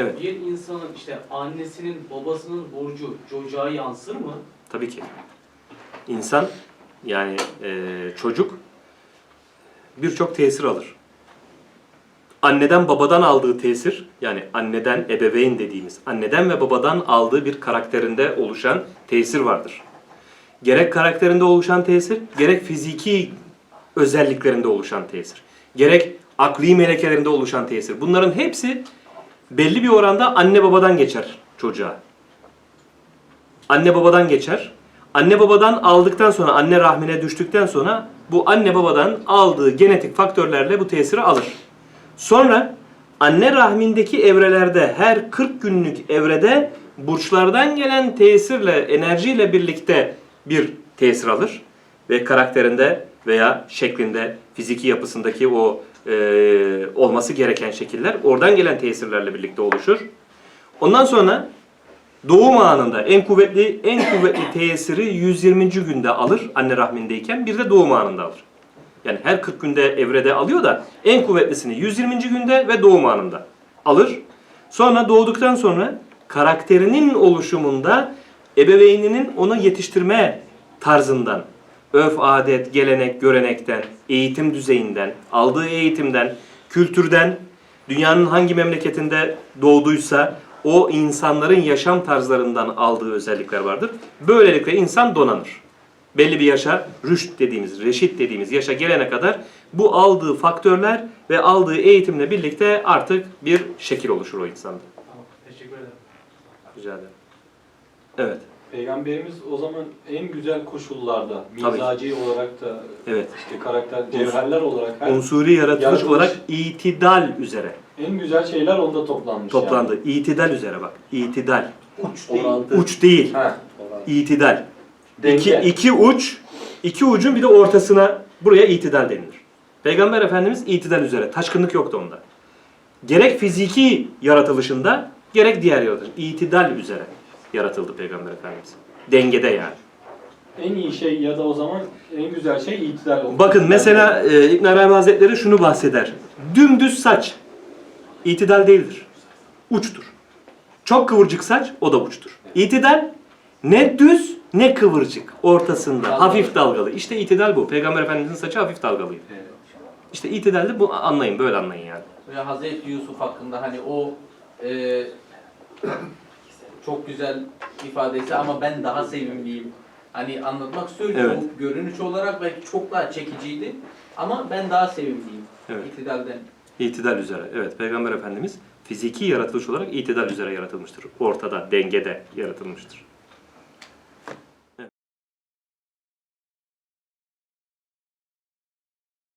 Evet. Bir insanın işte annesinin babasının borcu çocuğa yansır mı? Tabii ki. İnsan yani e, çocuk birçok tesir alır. Anneden babadan aldığı tesir yani anneden ebeveyn dediğimiz anneden ve babadan aldığı bir karakterinde oluşan tesir vardır. Gerek karakterinde oluşan tesir, gerek fiziki özelliklerinde oluşan tesir, gerek akli melekelerinde oluşan tesir. Bunların hepsi belli bir oranda anne babadan geçer çocuğa anne babadan geçer. Anne babadan aldıktan sonra, anne rahmine düştükten sonra bu anne babadan aldığı genetik faktörlerle bu tesiri alır. Sonra anne rahmindeki evrelerde her 40 günlük evrede burçlardan gelen tesirle, enerjiyle birlikte bir tesir alır. Ve karakterinde veya şeklinde, fiziki yapısındaki o e, olması gereken şekiller oradan gelen tesirlerle birlikte oluşur. Ondan sonra Doğum anında en kuvvetli en kuvvetli tesiri 120. günde alır anne rahmindeyken bir de doğum anında alır. Yani her 40 günde evrede alıyor da en kuvvetlisini 120. günde ve doğum anında alır. Sonra doğduktan sonra karakterinin oluşumunda ebeveyninin onu yetiştirme tarzından, öf, adet, gelenek, görenekten, eğitim düzeyinden, aldığı eğitimden, kültürden, dünyanın hangi memleketinde doğduysa o insanların yaşam tarzlarından aldığı özellikler vardır. Böylelikle insan donanır. Belli bir yaşa, rüşt dediğimiz, reşit dediğimiz yaşa gelene kadar bu aldığı faktörler ve aldığı eğitimle birlikte artık bir şekil oluşur o insanda. Teşekkür ederim. Rica ederim. Evet, Peygamberimiz o zaman en güzel koşullarda, mizaci olarak da, evet. işte karakter, cevherler olarak her, Unsuri yaratılış Yaratılış. olarak itidal üzere en güzel şeyler onda toplanmış. toplandı. İtidal üzere bak. İtidal. Uç değil. Uç değil. Ha. İtidal. Denge. İki, iki uç, iki ucun bir de ortasına buraya itidal denilir. Peygamber Efendimiz itidal üzere. Taşkınlık yoktu onda. Gerek fiziki yaratılışında gerek diğer yaratılış. itidal üzere yaratıldı Peygamber Efendimiz. Dengede yani. En iyi şey ya da o zaman en güzel şey itidal olmak. Bakın mesela e, İbn Arabi Hazretleri şunu bahseder. Dümdüz saç itidal değildir. Uçtur. Çok kıvırcık saç o da uçtur. İtidal ne düz ne kıvırcık ortasında Dalgalı. hafif dalgalı. İşte itidal bu. Peygamber Efendimizin saçı hafif dalgalıydı. İşte itidal de bu anlayın böyle anlayın yani. Ve Hazreti Yusuf hakkında hani o e, çok güzel ifadesi ama ben daha sevimliyim. Hani anlatmak istiyorum Evet. o görünüş olarak belki çok daha çekiciydi ama ben daha sevimliyim. Evet. İktidalden. İtidal üzere. Evet Peygamber Efendimiz fiziki yaratılış olarak itidal üzere yaratılmıştır. Ortada, dengede yaratılmıştır.